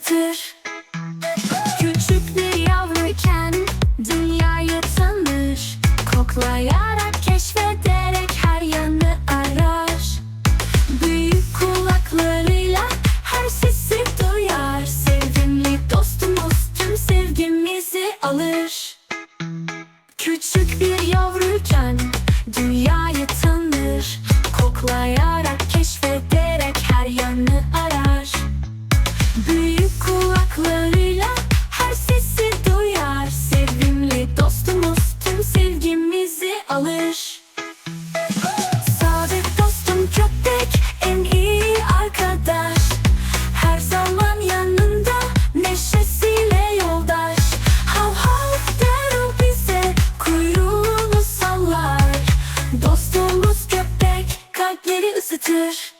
yansıtır Küçük bir yavruyken dünyayı tanır. Koklayarak keşfeder. Büyük kulaklarıyla her sesi duyar. Sevimli dostumuz tüm sevgimizi alır. Sadık dostum köpek en iyi arkadaş. Her zaman yanında neşesiyle yoldaş. Hav hav der o sallar. Dostumuz köpek kalpleri ısıtır.